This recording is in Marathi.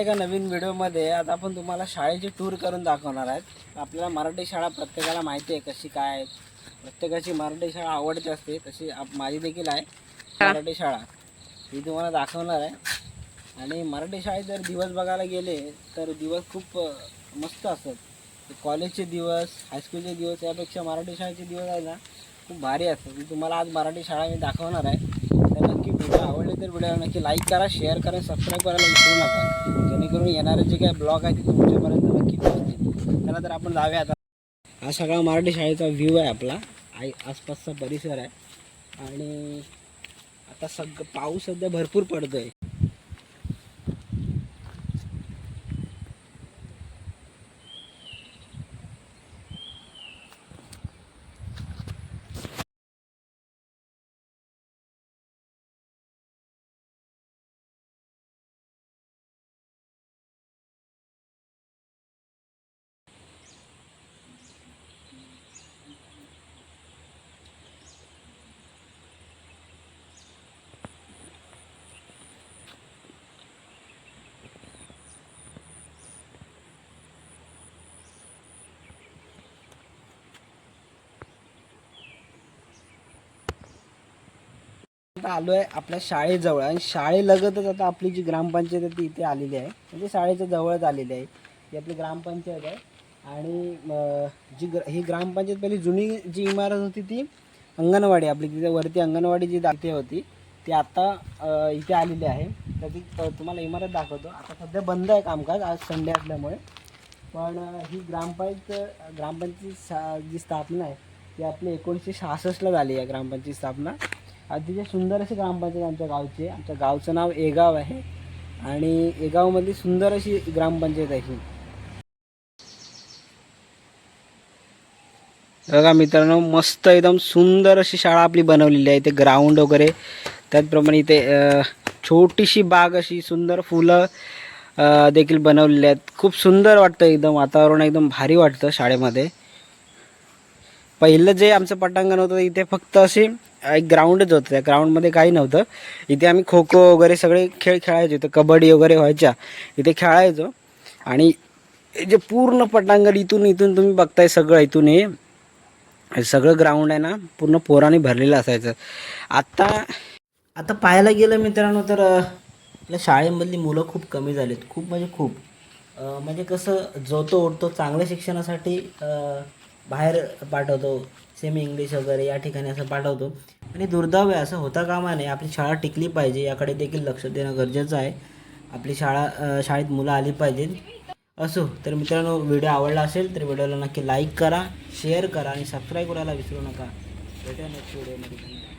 एका नवीन व्हिडिओमध्ये आता आपण तुम्हाला शाळेची टूर करून दाखवणार आहेत. आपल्याला मराठी शाळा प्रत्येकाला माहिती आहे कशी काय आहे. प्रत्येकाची मराठी शाळा आवडते असते तशी आप- माझी देखील आहे. मराठी शाळा. ही तुम्हाला दाखवणार आहे. आणि मराठी शाळेत जर दिवस बघायला गेले तर दिवस खूप मस्त असतात. कॉलेजचे दिवस हायस्कूलचे दिवस यापेक्षा मराठी शाळेचे दिवस आहे ना खूप भारी असतात. तुम्हाला आज मराठी शाळा मी दाखवणार आहे. तर नक्की व्हिडिओ आवड तर व्हिडिओ नक्की लाईक करा शेअर करा सबस्क्राईब करायला विसरू नका. जेणेकरून येणारे जे काही ब्लॉग आहे ते तुमच्यापर्यंत नक्की पोहोचतील. चला तर आपण जाऊया आता. हा सगळा मराठी शाळेचा व्ह्यू आहे आपला. आई आसपासचा परिसर आहे. आणि आता सग पाऊस सध्या भरपूर पडतोय. आता आलो आहे आपल्या शाळेजवळ आणि शाळेलगतच आता आपली जी ग्रामपंचायत आहे ती इथे आलेली आहे. म्हणजे शाळेच्या जवळच आलेली आहे. ही आपली ग्रामपंचायत आहे. आणि जी ग्र ही ग्रामपंचायत पहिली जुनी जी इमारत होती ती अंगणवाडी आपली तिथे वरती अंगणवाडी जी दाखते होती ती आता इथे आलेली आहे. तर ती तुम्हाला इमारत दाखवतो. आता सध्या बंद आहे कामकाज. आज संडे असल्यामुळे. पण ही ग्रामपंचायत ग्रामपंचायत जी स्थापना आहे ती आपली एकोणीसशे सहासष्टला झाली आहे. ग्रामपंचायत स्थापना. अतिशय सुंदर अशी ग्रामपंचायत आमच्या गावची. आहे. आमच्या गावचं नाव एगाव आहे आणि एगावमधली सुंदर अशी ग्रामपंचायत आहे ही. बघा मित्रांनो मस्त एकदम सुंदर अशी शाळा आपली बनवलेली आहे. इथे ग्राउंड वगैरे त्याचप्रमाणे इथे छोटीशी बाग अशी सुंदर फुलं देखील बनवलेली आहेत. खूप सुंदर वाटतं एकदम वातावरण एकदम भारी वाटतं शाळेमध्ये. पहिलं जे आमचं पटांगण होतं इथे फक्त असे एक ग्राउंडच होतं. त्या ग्राउंडमध्ये काही नव्हतं. इथे आम्ही खो खो वगैरे सगळे खेळ खेळायचो. इथं कबड्डी वगैरे व्हायच्या. इथे खेळायचो. आणि जे पूर्ण पटांगण इथून इथून तुम्ही बघताय सगळं इथून हे सगळं ग्राउंड आहे ना पूर्ण पोराने भरलेलं असायचं. आत्ता आता पाहायला गेलं मित्रांनो तर आपल्या शाळेमधली मुलं खूप कमी झालीत. खूप म्हणजे खूप. म्हणजे कसं जो तो ओढतो चांगल्या शिक्षणासाठी बाहेर पाठवतो सेमी इंग्लिश वगैरे या ठिकाणी असं पाठवतो. आणि दुर्दैव आहे असं होता कामा नये. आपली शाळा टिकली पाहिजे याकडे देखील लक्ष देणं गरजेचं आहे. आपली शाळा शाळेत मुलं आली पाहिजेत. असो तर मित्रांनो व्हिडिओ आवडला असेल तर व्हिडिओला नक्की लाईक करा शेअर करा आणि सबस्क्राईब करायला विसरू नका. भेटूया नेक्स्ट व्हिडिओमध्ये